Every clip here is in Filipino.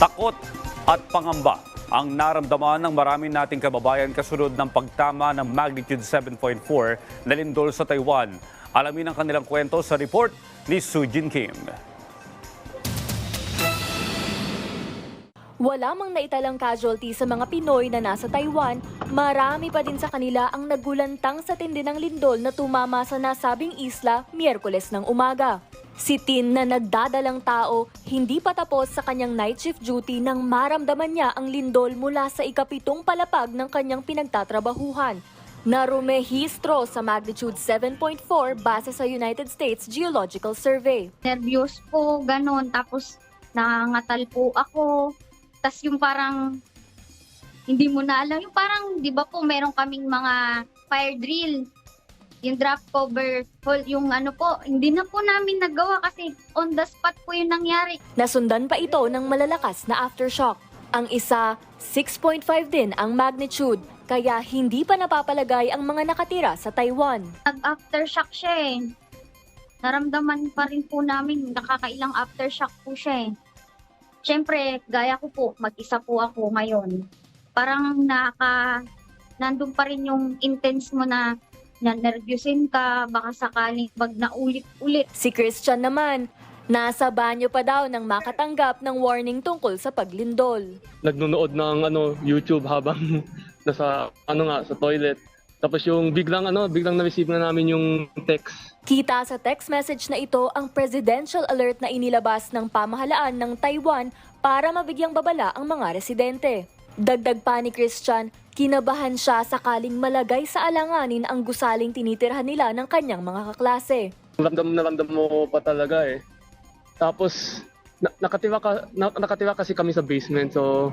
Takot at pangamba ang naramdaman ng marami nating kababayan kasunod ng pagtama ng magnitude 7.4 na lindol sa Taiwan. Alamin ang kanilang kwento sa report ni Sujin Kim. Wala mang naitalang casualty sa mga Pinoy na nasa Taiwan, marami pa din sa kanila ang nagulantang sa tindi ng lindol na tumama sa nasabing isla Miyerkules ng umaga. Si Tin na nagdadalang tao, hindi pa tapos sa kanyang night shift duty nang maramdaman niya ang lindol mula sa ikapitong palapag ng kanyang pinagtatrabahuhan. Narumehistro sa magnitude 7.4 base sa United States Geological Survey. nervyos po, ganon. Tapos, nangangatal po ako. Tapos yung parang, hindi mo na alam. Yung parang, di ba po, meron kaming mga fire drill. Yung drop cover, yung ano po, hindi na po namin nagawa kasi on the spot po yung nangyari. Nasundan pa ito ng malalakas na aftershock. Ang isa, 6.5 din ang magnitude, kaya hindi pa napapalagay ang mga nakatira sa Taiwan. Nag-aftershock siya eh. Naramdaman pa rin po namin, nakakailang aftershock po siya eh. Siyempre, gaya ko po, mag-isa po ako ngayon. Parang naka, nandun pa rin yung intense mo na na-nervyusin ka, baka sakaling pag naulit-ulit. Si Christian naman, nasa banyo pa daw nang makatanggap ng warning tungkol sa paglindol. nagnunood ng ano YouTube habang nasa ano nga sa toilet. Tapos yung biglang ano, biglang na-receive na namin yung text. Kita sa text message na ito ang presidential alert na inilabas ng pamahalaan ng Taiwan para mabigyang babala ang mga residente. Dagdag pa ni Christian, kinabahan siya sakaling malagay sa alanganin ang gusaling tinitirhan nila ng kanyang mga kaklase. Ramdam na ramdam mo pa talaga eh. Tapos na, nakatira ka na, nakatira kasi kami sa basement so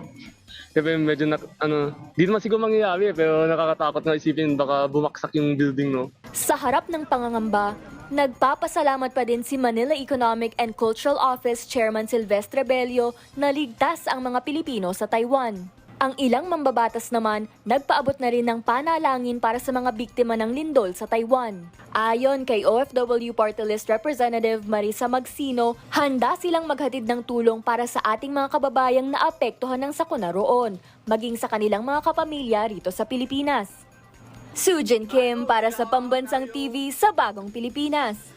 Diba, medyo na, ano, di naman siguro mangyayari eh, pero nakakatakot na isipin baka bumaksak yung building no. Sa harap ng pangangamba, nagpapasalamat pa din si Manila Economic and Cultural Office Chairman Silvestre Bello na ligtas ang mga Pilipino sa Taiwan. Ang ilang mambabatas naman, nagpaabot na rin ng panalangin para sa mga biktima ng lindol sa Taiwan. Ayon kay OFW Party List Representative Marisa Magsino, handa silang maghatid ng tulong para sa ating mga kababayang naapektuhan ng sakuna roon, maging sa kanilang mga kapamilya rito sa Pilipinas. Sujin Kim para sa Pambansang TV sa Bagong Pilipinas.